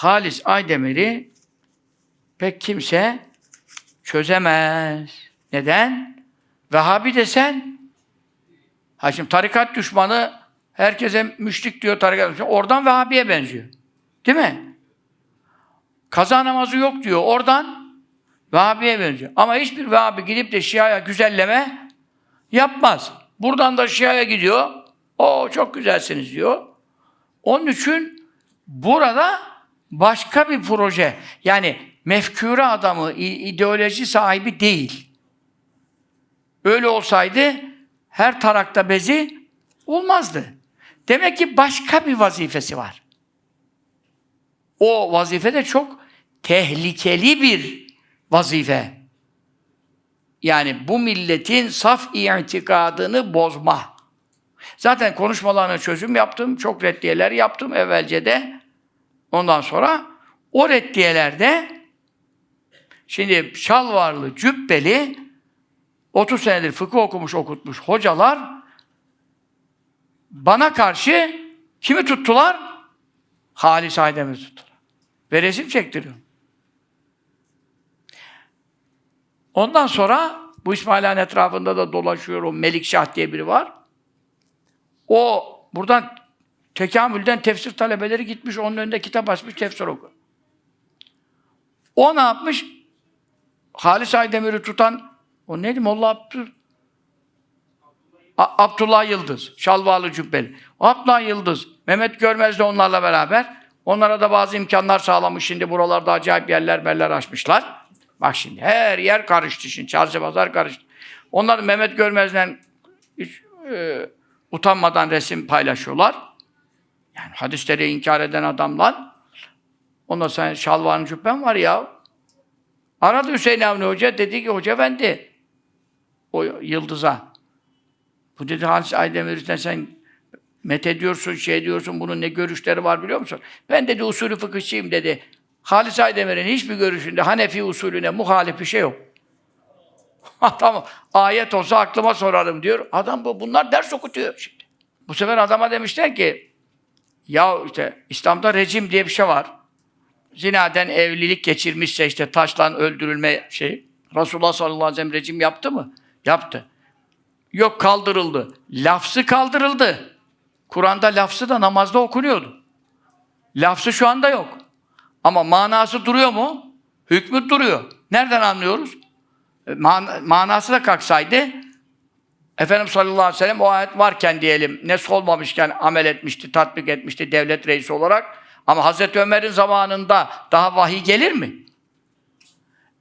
Halis Aydemir'i pek kimse çözemez. Neden? Vehhabi desen ha şimdi tarikat düşmanı herkese müşrik diyor tarikat düşmanı. Oradan Vehhabi'ye benziyor. Değil mi? Kaza namazı yok diyor. Oradan Vehhabi'ye benziyor. Ama hiçbir Vehhabi gidip de Şia'ya güzelleme yapmaz. Buradan da Şia'ya gidiyor. O çok güzelsiniz diyor. Onun için burada başka bir proje. Yani mefkure adamı, ideoloji sahibi değil. Öyle olsaydı her tarakta bezi olmazdı. Demek ki başka bir vazifesi var. O vazife de çok tehlikeli bir vazife. Yani bu milletin saf itikadını bozma. Zaten konuşmalarına çözüm yaptım, çok reddiyeler yaptım evvelce de. Ondan sonra o reddiyelerde şimdi şalvarlı, cübbeli 30 senedir fıkıh okumuş, okutmuş hocalar bana karşı kimi tuttular? Halis Aydemir'i tuttular. Ve resim çektiriyorum. Ondan sonra bu İsmail Han etrafında da dolaşıyorum. Melikşah diye biri var. O buradan tekamülden tefsir talebeleri gitmiş, onun önünde kitap açmış, tefsir oku. O ne yapmış? Halis Aydemir'i tutan, o neydi Molla Abdül? Abdullah Yıldız, Şalvarlı Cübbeli. Abdullah Yıldız, Mehmet Görmez de onlarla beraber. Onlara da bazı imkanlar sağlamış. Şimdi buralarda acayip yerler merler açmışlar. Bak şimdi her yer karıştı şimdi. Çarşı pazar karıştı. Onlar Mehmet Görmez'den hiç e, utanmadan resim paylaşıyorlar. Yani hadisleri inkar eden adamlar. Ondan sonra şalvarın cübben var ya. Aradı Hüseyin Avni Hoca dedi ki hoca efendi o yıldıza. Bu dedi Halis Aydemir'den sen met ediyorsun, şey diyorsun, bunun ne görüşleri var biliyor musun? Ben dedi usulü fıkıhçıyım dedi. Halis Aydemir'in hiçbir görüşünde Hanefi usulüne muhalif bir şey yok. Adam ayet olsa aklıma sorarım diyor. Adam bu bunlar ders okutuyor şimdi. Bu sefer adama demişler ki ya işte İslam'da rejim diye bir şey var. Zinaden evlilik geçirmişse işte taşla öldürülme şey. Resulullah sallallahu aleyhi ve sellem rejim yaptı mı? Yaptı. Yok kaldırıldı. Lafzı kaldırıldı. Kur'an'da lafzı da namazda okunuyordu. Lafzı şu anda yok. Ama manası duruyor mu? Hükmü duruyor. Nereden anlıyoruz? E, man- manası da kalksaydı Efendimiz sallallahu aleyhi ve sellem o ayet varken diyelim, nesk olmamışken amel etmişti, tatbik etmişti devlet reisi olarak. Ama Hazreti Ömer'in zamanında daha vahiy gelir mi?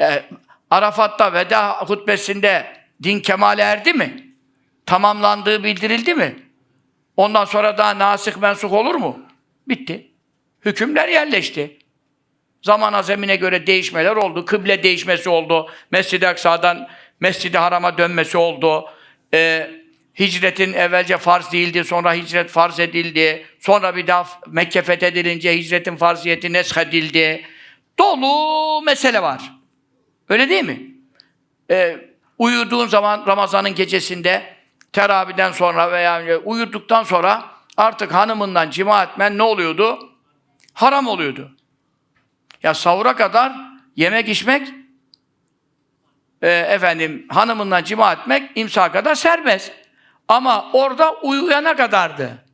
E, Arafat'ta veda hutbesinde din kemale erdi mi? Tamamlandığı bildirildi mi? Ondan sonra daha nasih mensuh olur mu? Bitti. Hükümler yerleşti. Zaman azemine göre değişmeler oldu. Kıble değişmesi oldu. Mescid-i Aksa'dan Mescid-i Haram'a dönmesi oldu. Ee, hicretin evvelce farz değildi, sonra hicret farz edildi. Sonra bir daha Mekke fethedilince hicretin farziyeti nesh edildi. Dolu mesele var. Öyle değil mi? Ee, uyuduğun zaman Ramazan'ın gecesinde teraviden sonra veya uyuduktan sonra artık hanımından cima etmen ne oluyordu? Haram oluyordu. Ya sahura kadar yemek içmek e, efendim hanımından cima etmek imsa kadar serbest. Ama orada uyuyana kadardı.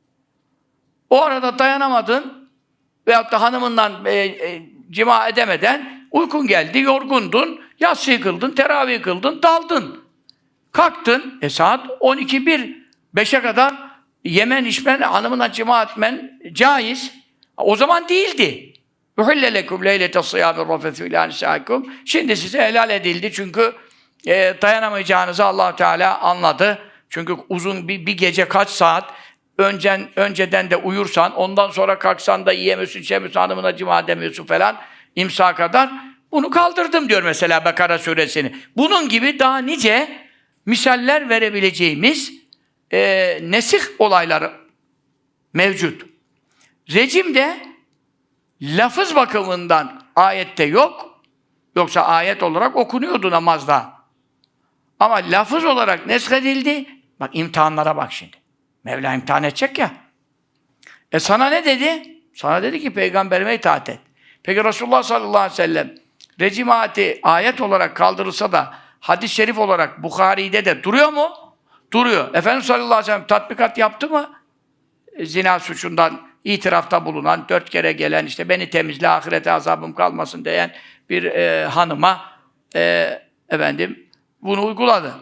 O arada dayanamadın veyahut da hanımından e, e, cima edemeden uykun geldi, yorgundun, yatsı kıldın, teravih kıldın, daldın. Kalktın, e saat 12 1 5'e kadar yemen, içmen, hanımından cima etmen caiz. O zaman değildi. Uhille lekum leylete sıyâmi rafethu ilâ nisâikum. Şimdi size helal edildi çünkü e, dayanamayacağınızı allah Teala anladı. Çünkü uzun bir, bir gece kaç saat öncen, önceden de uyursan, ondan sonra kalksan da yiyemiyorsun, içemiyorsun, hanımına cima edemiyorsun falan imsa kadar. Bunu kaldırdım diyor mesela Bekara suresini. Bunun gibi daha nice misaller verebileceğimiz e, nesih olayları mevcut. Rejim de lafız bakımından ayette yok. Yoksa ayet olarak okunuyordu namazda. Ama lafız olarak neshedildi. Bak imtihanlara bak şimdi. Mevla imtihan edecek ya. E sana ne dedi? Sana dedi ki peygamberime itaat et. Peki Resulullah sallallahu aleyhi ve sellem rejim ayeti ayet olarak kaldırılsa da hadis-i şerif olarak Bukhari'de de duruyor mu? Duruyor. Efendimiz sallallahu aleyhi ve sellem tatbikat yaptı mı? E, Zina suçundan itirafta bulunan, dört kere gelen, işte beni temizle, ahirete azabım kalmasın diyen bir e, hanıma e, efendim bunu uyguladı.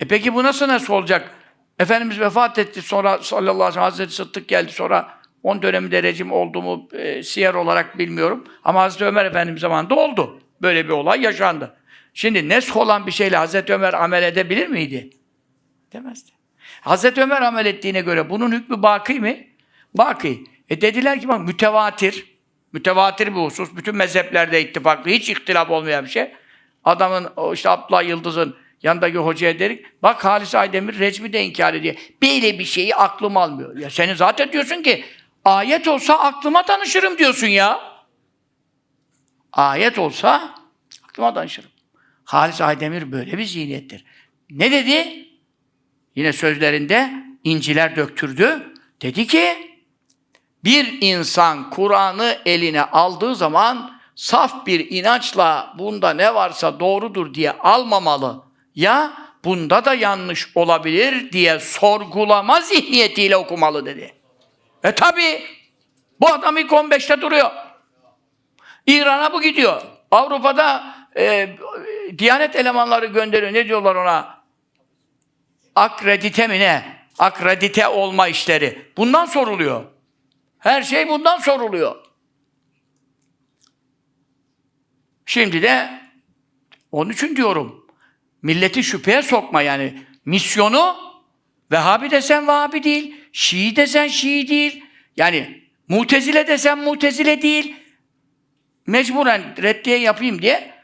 E peki bu nasıl nasıl olacak? Efendimiz vefat etti, sonra sallallahu aleyhi ve sellem Hazreti Sıddık geldi, sonra 10 döneminde rejim oldu mu e, siyer olarak bilmiyorum. Ama Hazreti Ömer Efendimiz zamanında oldu. Böyle bir olay yaşandı. Şimdi nesk olan bir şeyle Hazreti Ömer amel edebilir miydi? Demezdi. Hazreti Ömer amel ettiğine göre bunun hükmü baki mi? Baki. E dediler ki bak mütevatir. Mütevatir bir husus. Bütün mezheplerde ittifaklı. Hiç ihtilaf olmayan bir şey. Adamın işte Abdullah Yıldız'ın yanındaki hocaya dedik. Bak Halis Aydemir recmi de inkar ediyor. Böyle bir şeyi aklım almıyor. Ya senin zaten diyorsun ki ayet olsa aklıma danışırım diyorsun ya. Ayet olsa aklıma danışırım. Halis Aydemir böyle bir zihniyettir. Ne dedi? Yine sözlerinde inciler döktürdü. Dedi ki, bir insan Kur'an'ı eline aldığı zaman saf bir inançla bunda ne varsa doğrudur diye almamalı. Ya bunda da yanlış olabilir diye sorgulama zihniyetiyle okumalı dedi. E tabi bu adam ilk 15'te duruyor. İran'a bu gidiyor. Avrupa'da e, Diyanet elemanları gönderiyor. Ne diyorlar ona? akredite mi ne? Akredite olma işleri. Bundan soruluyor. Her şey bundan soruluyor. Şimdi de onun için diyorum. Milleti şüpheye sokma yani. Misyonu Vehhabi desen Vehhabi değil. Şii desen Şii değil. Yani Mutezile desen Mutezile değil. Mecburen reddiye yapayım diye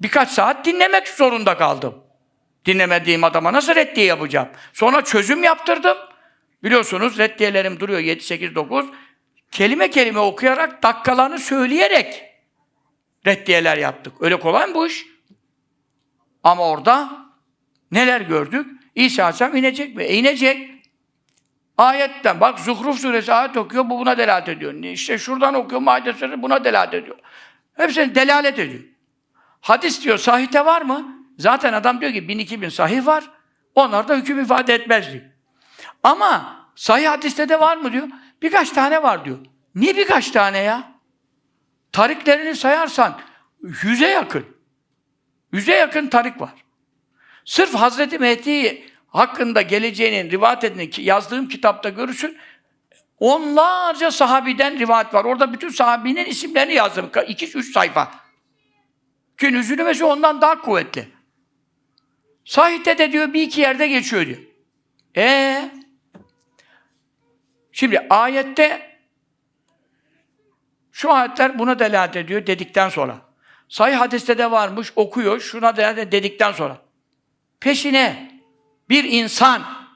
birkaç saat dinlemek zorunda kaldım. Dinlemediğim adama nasıl reddiye yapacağım? Sonra çözüm yaptırdım. Biliyorsunuz reddiyelerim duruyor 7, 8, 9. Kelime kelime okuyarak, dakikalarını söyleyerek reddiyeler yaptık. Öyle kolay mı bu iş? Ama orada neler gördük? İsa Aleyhisselam inecek mi? E inecek. Ayetten bak Zuhruf suresi ayet okuyor, bu buna delalet ediyor. İşte şuradan okuyor, Maide suresi buna delalet ediyor. Hepsini delalet ediyor. Hadis diyor, sahite var mı? Zaten adam diyor ki bin iki bin sahih var. Onlar da hüküm ifade etmez diyor. Ama sahih hadiste de var mı diyor. Birkaç tane var diyor. Niye birkaç tane ya? Tariklerini sayarsan yüze yakın. Yüze yakın tarik var. Sırf Hazreti Mehdi hakkında geleceğinin rivayet edildiğini yazdığım kitapta görürsün. Onlarca sahabiden rivayet var. Orada bütün sahabinin isimlerini yazdım. 2-3 sayfa. Ki nüzülümesi ondan daha kuvvetli. Sahihte de diyor bir iki yerde geçiyor diyor. E Şimdi ayette şu ayetler buna delalet ediyor dedikten sonra. Sahih hadiste de varmış, okuyor, şuna delalet dedikten sonra. Peşine bir insan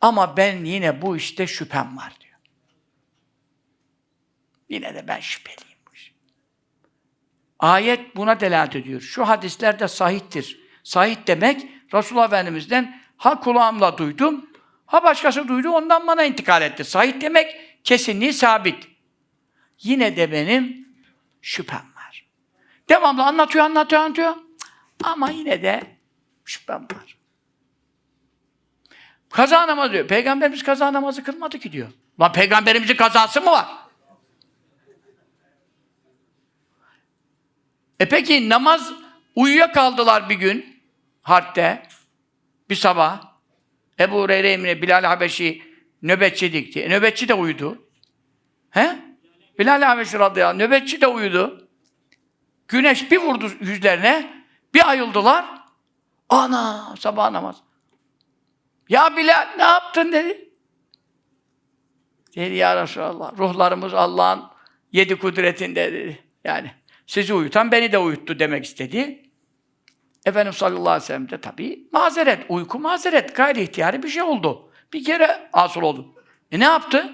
ama ben yine bu işte şüphem var diyor. Yine de ben şüpheliyim. Ayet buna delalet ediyor. Şu hadisler de sahihtir. Sahih demek Resulullah Efendimiz'den ha kulağımla duydum, ha başkası duydu ondan bana intikal etti. Sahih demek kesinliği sabit. Yine de benim şüphem var. Devamlı anlatıyor, anlatıyor, anlatıyor. Ama yine de şüphem var. Kaza namazı diyor. Peygamberimiz kaza namazı kılmadı ki diyor. Lan peygamberimizin kazası mı var? E peki namaz uyuya kaldılar bir gün harpte bir sabah Ebu Hureyre Emine Bilal Habeşi nöbetçi dikti. E, nöbetçi de uyudu. He? Bilal Habeşi radıyallahu anh, nöbetçi de uyudu. Güneş bir vurdu yüzlerine, bir ayıldılar. Ana sabah namaz. Ya Bilal ne yaptın dedi. Dedi ya Resulallah ruhlarımız Allah'ın yedi kudretinde dedi. Yani sizi uyutan beni de uyuttu demek istedi. Efendimiz sallallahu aleyhi ve sellem de tabii mazeret, uyku mazeret, gayri ihtiyari bir şey oldu. Bir kere asıl oldu. E ne yaptı?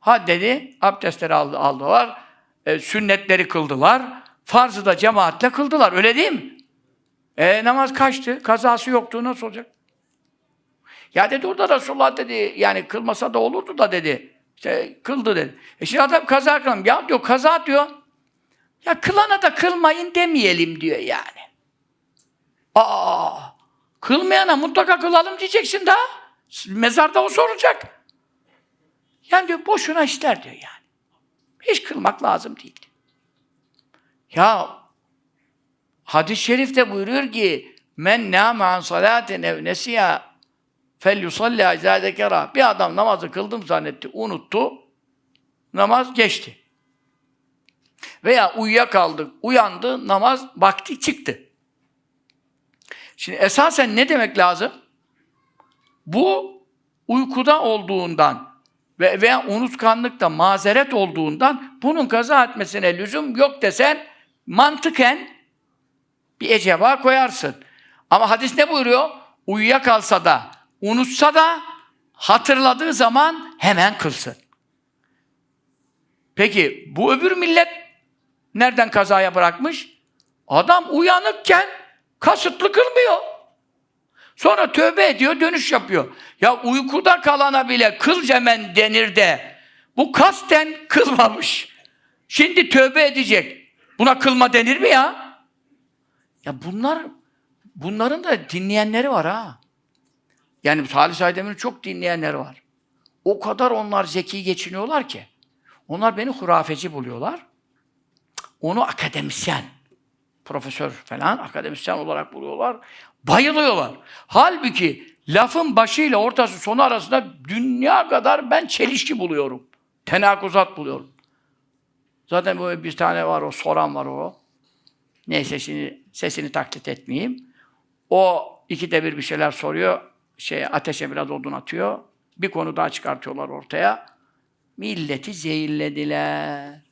Ha dedi, abdestleri aldı, aldılar, e, sünnetleri kıldılar, farzı da cemaatle kıldılar, öyle değil mi? E namaz kaçtı, kazası yoktu, nasıl olacak? Ya dedi orada Resulullah dedi, yani kılmasa da olurdu da dedi. İşte kıldı dedi. E şimdi adam kaza kılım. Ya diyor kaza diyor. Ya kılana da kılmayın demeyelim diyor yani. Aa, kılmayana mutlaka kılalım diyeceksin daha. Mezarda o soracak. Yani diyor boşuna işler diyor yani. Hiç kılmak lazım değil. Ya hadis-i şerifte buyuruyor ki men nâme an salâten ev nesiya fel yusalli izâ. Bir adam namazı kıldım zannetti, unuttu. Namaz geçti. Veya uyuyakaldı, uyandı, namaz vakti çıktı. Şimdi esasen ne demek lazım? Bu uykuda olduğundan ve veya unutkanlıkta mazeret olduğundan bunun kaza etmesine lüzum yok desen mantıken bir eceva koyarsın. Ama hadis ne buyuruyor? Uyuyakalsa da, unutsa da hatırladığı zaman hemen kılsın. Peki bu öbür millet nereden kazaya bırakmış? Adam uyanıkken kasıtlı kılmıyor. Sonra tövbe ediyor, dönüş yapıyor. Ya uykuda kalana bile kıl cemen denir de bu kasten kılmamış. Şimdi tövbe edecek. Buna kılma denir mi ya? Ya bunlar bunların da dinleyenleri var ha. Yani Salih Saidem'in çok dinleyenleri var. O kadar onlar zeki geçiniyorlar ki. Onlar beni hurafeci buluyorlar. Onu akademisyen, profesör falan akademisyen olarak buluyorlar. Bayılıyorlar. Halbuki lafın başıyla ortası sonu arasında dünya kadar ben çelişki buluyorum. Tenakuzat buluyorum. Zaten böyle bir tane var o, soran var o. Neyse şimdi sesini taklit etmeyeyim. O ikide bir bir şeyler soruyor. Şey, ateşe biraz odun atıyor. Bir konu daha çıkartıyorlar ortaya. Milleti zehirlediler.